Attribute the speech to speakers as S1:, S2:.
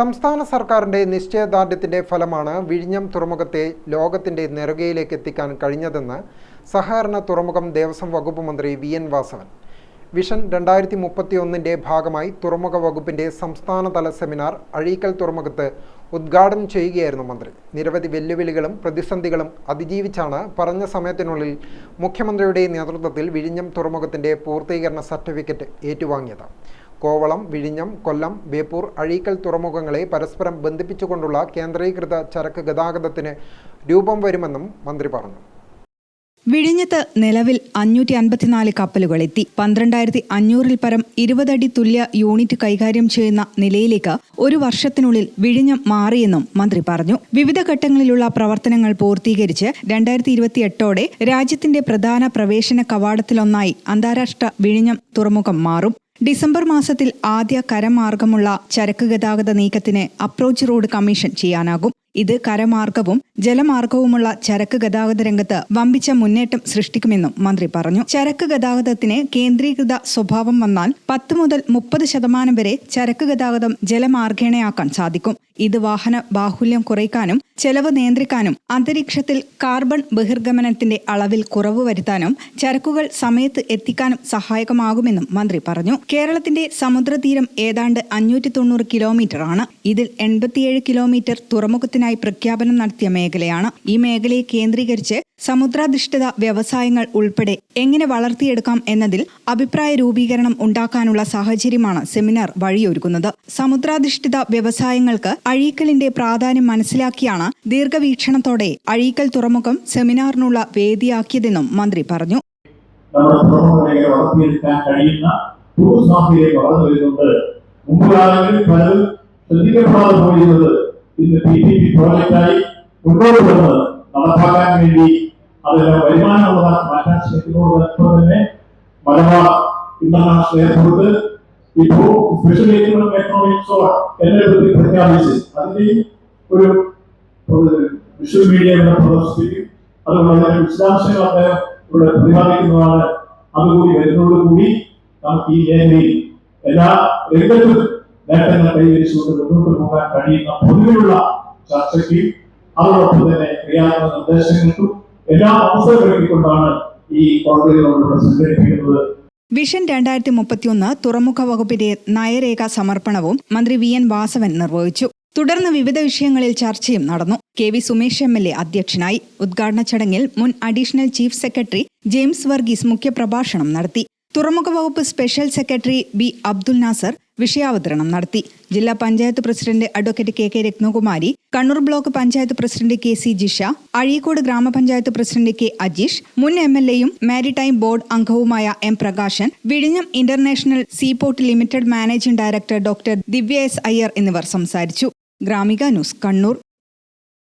S1: സംസ്ഥാന സർക്കാരിന്റെ നിശ്ചയദാർഢ്യത്തിന്റെ ഫലമാണ് വിഴിഞ്ഞം തുറമുഖത്തെ ലോകത്തിന്റെ നെറുകയിലേക്ക് എത്തിക്കാൻ കഴിഞ്ഞതെന്ന് സഹകരണ തുറമുഖം ദേവസ്വം വകുപ്പ് മന്ത്രി വി എൻ വാസവൻ. വിഷൻ രണ്ടായിരത്തി മുപ്പത്തി ഒന്നിന്റെ ഭാഗമായി തുറമുഖ വകുപ്പിന്റെ സംസ്ഥാനതല സെമിനാർ അഴീക്കൽ തുറമുഖത്ത് ഉദ്ഘാടനം ചെയ്യുകയായിരുന്നു മന്ത്രി. നിരവധി വെല്ലുവിളികളും പ്രതിസന്ധികളും അതിജീവിച്ചാണ് പറഞ്ഞ സമയത്തിനുള്ളിൽ മുഖ്യമന്ത്രിയുടെ നേതൃത്വത്തിൽ വിഴിഞ്ഞം തുറമുഖത്തിന്റെ പൂർത്തീകരണ സർട്ടിഫിക്കറ്റ് ഏറ്റുവാങ്ങിയത്. കോവളം വിഴിഞ്ഞം കൊല്ലം ബേപ്പൂർ അഴീക്കൽ തുറമുഖങ്ങളെ പരസ്പരം ബന്ധിപ്പിച്ചുകൊണ്ടുള്ള കേന്ദ്രീകൃത ചരക്ക് ഗതാഗതത്തിന് രൂപം വരുമെന്നും മന്ത്രി പറഞ്ഞു.
S2: വിഴിഞ്ഞത്ത് നിലവിൽ അഞ്ഞൂറ്റി അൻപത്തിനാല് കപ്പലുകൾ എത്തി. പന്ത്രണ്ടായിരത്തി അഞ്ഞൂറിൽ പരം ഇരുപതടി തുല്യ യൂണിറ്റ് കൈകാര്യം ചെയ്യുന്ന നിലയിലേക്ക് ഒരു വർഷത്തിനുള്ളിൽ വിഴിഞ്ഞം മാറിയെന്നും മന്ത്രി പറഞ്ഞു. വിവിധ ഘട്ടങ്ങളിലുള്ള പ്രവർത്തനങ്ങൾ പൂർത്തീകരിച്ച് രണ്ടായിരത്തി ഇരുപത്തിയെട്ടോടെ രാജ്യത്തിന്റെ പ്രധാന പ്രവേശന കവാടത്തിലൊന്നായി അന്താരാഷ്ട്ര വിഴിഞ്ഞം തുറമുഖം മാറും. ഡിസംബർ മാസത്തിൽ ആദ്യ കരമാർഗമുള്ള ചരക്ക് ഗതാഗത നീക്കത്തിന് അപ്രോച്ച് റോഡ് കമ്മീഷൻ ചെയ്യാനാകും. ഇത് കരമാർഗവും ജലമാർഗവുമുള്ള ചരക്ക് ഗതാഗത രംഗത്ത് വമ്പിച്ച മുന്നേറ്റം സൃഷ്ടിക്കുമെന്നും മന്ത്രി പറഞ്ഞു. ചരക്ക് ഗതാഗതത്തിന് കേന്ദ്രീകൃത സ്വഭാവം വന്നാൽ പത്ത് മുതൽ മുപ്പത് ശതമാനം വരെ ചരക്ക് ഗതാഗതം ജലമാർഗേണയാക്കാൻ സാധിക്കും. ഇത് വാഹന ബാഹുല്യം കുറയ്ക്കാനും ചെലവ് നിയന്ത്രിക്കാനും അന്തരീക്ഷത്തിൽ കാർബൺ ബഹിർഗമനത്തിന്റെ അളവിൽ കുറവ് വരുത്താനും ചരക്കുകൾ സമയത്ത് എത്തിക്കാനും സഹായകമാകുമെന്നും മന്ത്രി പറഞ്ഞു. കേരളത്തിന്റെ സമുദ്രതീരം ഏതാണ്ട് അഞ്ഞൂറ്റി തൊണ്ണൂറ് കിലോമീറ്റർ ആണ് ഇതിൽ എൺപത്തിയേഴ് കിലോമീറ്റർ തുറമുഖത്തിനായി പ്രഖ്യാപനം നടത്തിയ മേഖലയാണ് ഈ മേഖലയെ കേന്ദ്രീകരിച്ച് സമുദ്രാധിഷ്ഠിത വ്യവസായങ്ങൾ ഉൾപ്പെടെ എങ്ങനെ വളർത്തിയെടുക്കാം എന്നതിൽ അഭിപ്രായ രൂപീകരണം ഉണ്ടാക്കാനുള്ള സാഹചര്യമാണ് സെമിനാർ വഴിയൊരുക്കുന്നത്. സമുദ്രാധിഷ്ഠിത വ്യവസായങ്ങൾക്ക് അഴീക്കലിന്റെ പ്രാധാന്യം മനസ്സിലാക്കിയാണ് ദീർഘവീക്ഷണത്തോടെ അഴീക്കൽ തുറമുഖം സെമിനാറിനുള്ള വേദിയാക്കിയതെന്നും മന്ത്രി പറഞ്ഞു.
S3: മുമ്പ് കാലങ്ങളിൽ പലരും ശ്രദ്ധിക്കപ്പെടാതെ പോയിരുന്നത് ഇന്ന് പി പി പി പ്രോജക്റ്റായി മുന്നോട്ട് വന്ന് നടപ്പാക്കാൻ വേണ്ടി അതെല്ലാം വരുമാനമുള്ള മാറ്റാൻ ശ്രമിക്കുന്നതോടൊപ്പം തന്നെ മലബാർ ഇന്റർനാഷണൽ എയർപോർട്ട് ഇപ്പോ സ്പെഷ്യൽ എക്കണോമിക് സോൺ എന്നെ പറ്റി പ്രഖ്യാപിച്ച് അതിന്റെയും ഒരു വിഷ്വൽ മീഡിയ പ്രദർശിപ്പിക്കും. അതുപോലെ തന്നെ വിശദാംശങ്ങൾ അദ്ദേഹം ഇവിടെ പ്രതിപാദിക്കുന്നതാണ്. അതുകൂടി വരുന്നതോടുകൂടി നമുക്ക് ഈ മേഖലയിൽ എല്ലാ രംഗത്തും കൈവരിച്ചുകൊണ്ട് മുന്നോട്ട് പോകാൻ കഴിയുന്ന പൊതുവെയുള്ള ചർച്ചയ്ക്ക് അതോടൊപ്പം തന്നെ ക്രിയാത്മക നിർദ്ദേശങ്ങൾക്കും എല്ലാ അവസരമൊരുക്കിക്കൊണ്ടാണ് ഈ കോടതികളോട് സംഘടിപ്പിക്കുന്നത്.
S2: വിഷൻ രണ്ടായിരത്തി മുപ്പത്തിയൊന്ന് തുറമുഖ വകുപ്പിന്റെ നയരേഖ സമർപ്പണവും മന്ത്രി വി എൻ വാസവൻ നിർവഹിച്ചു. തുടർന്ന് വിവിധ വിഷയങ്ങളിൽ ചർച്ചയും നടന്നു. K V Sumesh M L A അധ്യക്ഷനായി. ഉദ്ഘാടന ചടങ്ങിൽ മുൻ additional chief secretary James Varghese മുഖ്യപ്രഭാഷണം നടത്തി. തുറമുഖ വകുപ്പ് special secretary B Abdul Nasser വിഷയാവതരണം നടത്തി. ജില്ലാ panchayat president advocate K K Ratnakumari Kannur block panchayat president K C Jisha Azhikode ഗ്രാമപഞ്ചായത്ത് പ്രസിഡന്റ് കെ അജീഷ് മുൻ എം എൽ എയും മാരിടൈം ബോർഡ് അംഗവുമായ എം പ്രകാശൻ വിഴിഞ്ഞം international seaport limited managing director doctor Divya S Iyer എന്നിവർ സംസാരിച്ചു. Gramika news Kannur.